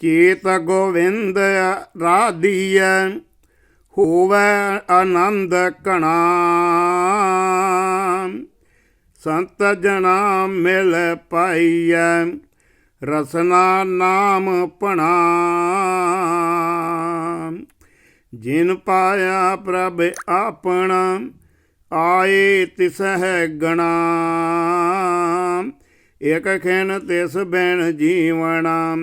ਚੇਤ ਗੋਵਿੰਦ ਰਾਧੀਐ, ਹੋਵੇ ਆਨੰਦ ਕਣਾ ਸੰਤ ਜਨਾ ਮਿਲ ਪਾਈਐ, ਰਸਨਾ ਨਾਮ ਪਣਾ ਜਿਨ ਪਾਇਆ ਪ੍ਰਭ ਆਪਣਾ, ਆਏ ਤਿਸਹਿ ਗਣਾ। ਇਕ ਖਿਨ ਤਿਸ ਬੈਣ ਜੀਵਣਾ।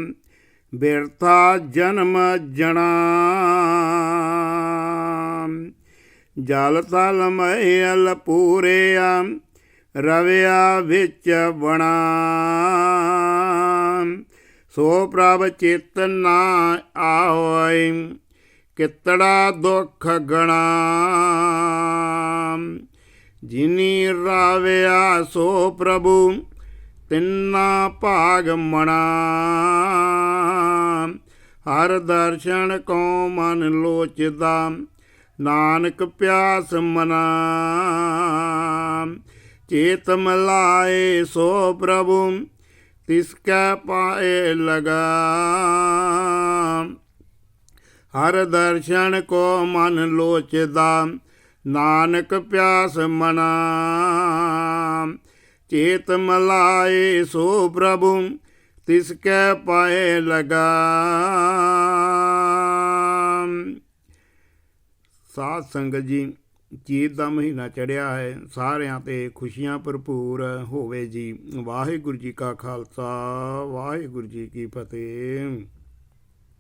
ਬਿਰਥਾ ਜਨਮ ਜਣਾ ਜਲ ਤਲ ਮਹਿਲ ਪੂਰਿਆ, ਰਵਿਆ ਵਿੱਚ ਬਣਾ ਸੋ ਪ੍ਰਭ ਚੇਤਨਾ ਨਾ ਆਵੈ ਕਿਤੜਾ ਦੁਖ ਗਣਾ ਜਿਨੀ ਰਾਵਿਆ ਸੋ ਪ੍ਰਭੂ, ਤਿੰਨਾ ਭਾਗ ਮਣਾ ਹਰ ਦਰਸ਼ਨ ਕੋ ਮਨ ਲੋਚਦਾ। ਨਾਨਕ ਪਿਆਸ ਮਨਾ। ਚੇਤ ਮਲਾਏ ਸੋ ਪ੍ਰਭੂ, ਤਿਸ ਕੈ ਪਾਏ ਲਗਾ। ਹਰ ਦਰਸ਼ਨ ਕੋ ਮਨ ਲੋਚਦਾ। ਨਾਨਕ ਪਿਆਸ ਮਨਾ। ਚੇਤ ਮਲਾਏ ਸੋ ਪ੍ਰਭੂ ਤਿਸ ਕੈ ਪਾਏ ਲਗਾ ਸਾਧ ਸੰਗਤ ਜੀ ਚੀਤ ਦਾ ਮਹੀਨਾ ਚੜਿਆ ਹੈ, ਸਾਰਿਆਂ ਤੇ ਖੁਸ਼ੀਆਂ ਭਰਪੂਰ ਹੋਵੇ ਜੀ। ਵਾਹਿਗੁਰੂ ਜੀ ਕਾ ਖਾਲਸਾ, ਵਾਹਿਗੁਰੂ ਜੀ ਕੀ ਫਤਿਹ।